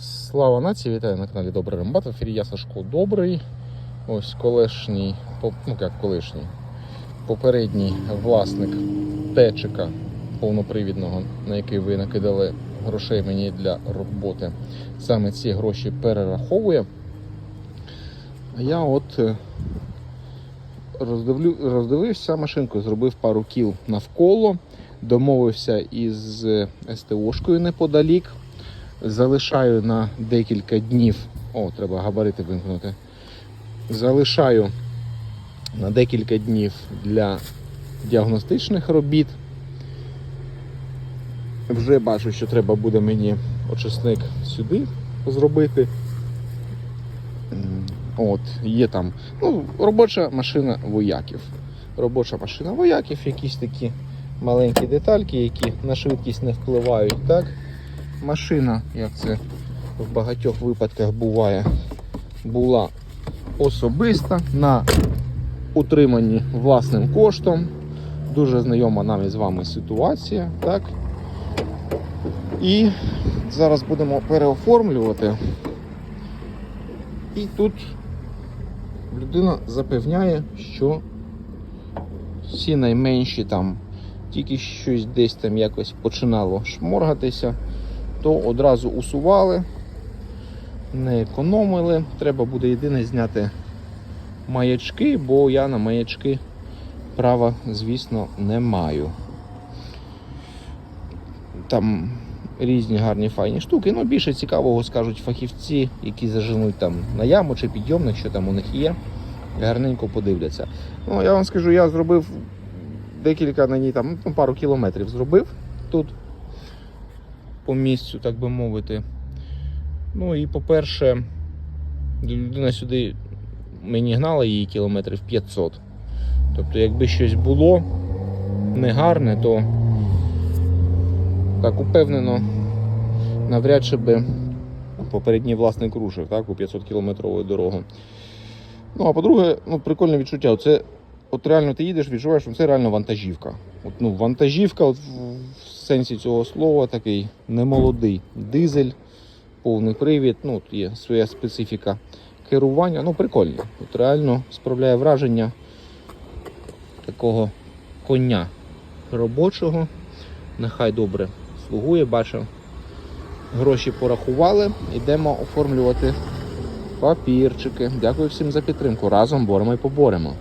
Слава нації, вітаю на каналі Добрий Рембат. В ефірі я Сашко Добрий. Ось колишній, ну як колишній, попередній власник течика повнопривідного, на який ви накидали грошей мені для роботи. Саме ці гроші перераховує. Я от е, роздивлю, роздивився машинку, зробив пару кіл навколо, домовився із СТОшкою неподалік. Залишаю на декілька днів. О, треба габарити вимкнути. Залишаю на декілька днів для діагностичних робіт. Вже бачу, що треба буде мені очисник сюди зробити. От, є там ну, робоча машина вояків. Робоча машина вояків, якісь такі маленькі детальки, які на швидкість не впливають. Так? Машина, як це в багатьох випадках буває, була особиста на утриманні власним коштом. Дуже знайома нам із вами ситуація. Так? І зараз будемо переоформлювати. І тут людина запевняє, що всі найменші там тільки щось десь там якось починало шморгатися, то одразу усували, не економили. Треба буде єдине зняти маячки, бо я на маячки права, звісно, не маю. Там різні гарні файні штуки. Ну, більше цікавого скажуть фахівці, які заженуть там на яму чи підйомник, що там у них є. Гарненько подивляться. Ну, я вам скажу, я зробив декілька на ній там ну, пару кілометрів зробив тут по місцю, так би мовити. Ну і по-перше, людина сюди мені гнала її кілометрів 500. Тобто, якби щось було негарне, то так упевнено, навряд чи би попередній власник рушив так, у 500 кілометрову дорогу. Ну, а по-друге, ну, прикольне відчуття. Це от реально ти їдеш, відчуваєш, що це реально вантажівка. От, ну, вантажівка, от, сенсі цього слова, такий немолодий дизель, повний привід, ну, є своя специфіка керування. Ну, прикольно. От реально справляє враження такого коня робочого. Нехай добре слугує, бачив. Гроші порахували, йдемо оформлювати папірчики. Дякую всім за підтримку. Разом боремо і поборемо.